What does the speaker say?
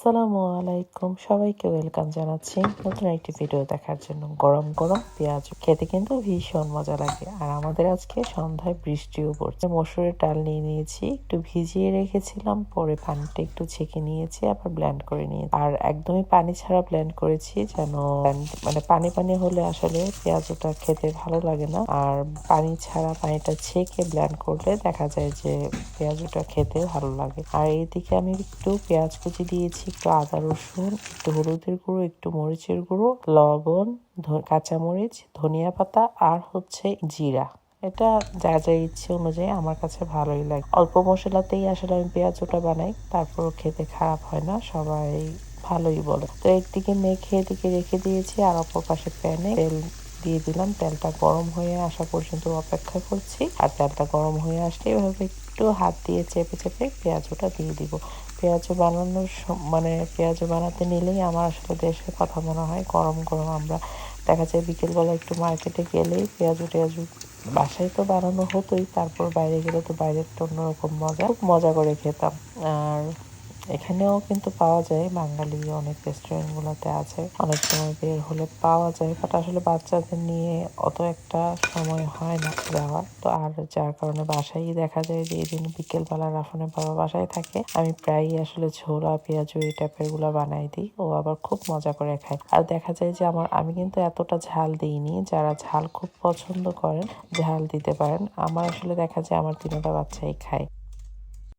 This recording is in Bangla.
আসসালামু আলাইকুম। সবাইকে ওয়েলকাম জানাচ্ছি নতুন একটি ভিডিও দেখার জন্য। গরম গরম পেঁয়াজ খেতে কিন্তু ভীষণ মজা লাগে। আর আমাদের আজকে সন্ধ্যায় বৃষ্টিও পড়ছে। মসুরের ডাল নিয়ে নিয়েছি, একটু ভিজিয়ে রেখেছিলাম, পরে পানিটা একটু ছেঁকে নিয়েছি, আবার ব্ল্যান্ড করে নিয়ে আর একদমই পানি ছাড়া ব্ল্যান্ড করেছি যেন মানে পানি পানি হলে আসলে পেঁয়াজটা খেতে ভালো লাগে না। আর পানি ছাড়া পানিটা ছেঁকে ব্ল্যান্ড করলে দেখা যায় যে পেঁয়াজটা খেতে ভালো লাগে। আর এইদিকে আমি একটু পেঁয়াজ কুচি দিয়েছি একটু আদা, রসুন, একটু হলুদের গুঁড়ো, একটু মরিচের গুঁড়ো, লবণ কাঁচামরিচ, ধনিয়া পাতা আর হচ্ছে জিরা। এটা যা যা ইচ্ছে অনুযায়ী আমার কাছে ভালোই লাগে। অল্প মশলাতেই আসলে আমি পেঁয়াজ ওটা বানাই, তারপরও খেতে খারাপ হয় না, সবাই ভালোই বলে। তো একদিকে মেখে এদিকে রেখে দিয়েছি, আর অপর পাশে প্যানে তেল দিয়ে দিলাম। তেলটা গরম হয়ে আসা পর্যন্ত অপেক্ষা করছি। আর তেলটা গরম হয়ে আসলে এভাবে একটু হাত দিয়ে চেপে চেপে পেঁয়াজটা দিয়ে দিব। পেঁয়াজ বানানোর মানে পেঁয়াজ বানাতে নিলেই আমার আসলে দেশের কথা মনে হয়, গরম গরম আমরা দেখা যায় বিকেলবেলা একটু মার্কেটে গেলেই পেঁয়াজ টেয়াজু বাসায় তো বানানো হতোই, তারপর বাইরে গেলে তো বাইরের তো অন্যরকম মজা। খুব মজা করে খেতাম। আর এখানেও কিন্তু পাওয়া যায়। বাঙালি অনেক রেস্টুরেন্টগুলোতে আছে। অনেক সময় বের হলে পাওয়া যায় বাট আসলে বাচ্চাদের নিয়ে অত একটা সময় হয় না যাওয়ার। তো আর যার কারণে বাসায় দেখা যায় যে এই দিন বিকেলবেলা রাফনের বাবা বাসায় থাকে। আমি প্রায়ই আসলে ঝোলা পেঁয়াজু এই টাইপেরগুলা বানাই দিই। ও আবার খুব মজা করে খায়। আর দেখা যায় যে, আমার, আমি কিন্তু এতটা ঝাল দিইনি। যারা ঝাল খুব পছন্দ করেন, ঝাল দিতে পারেন। আমার আসলে দেখা যায়, আমার তিনটা বাচ্চাই খায়।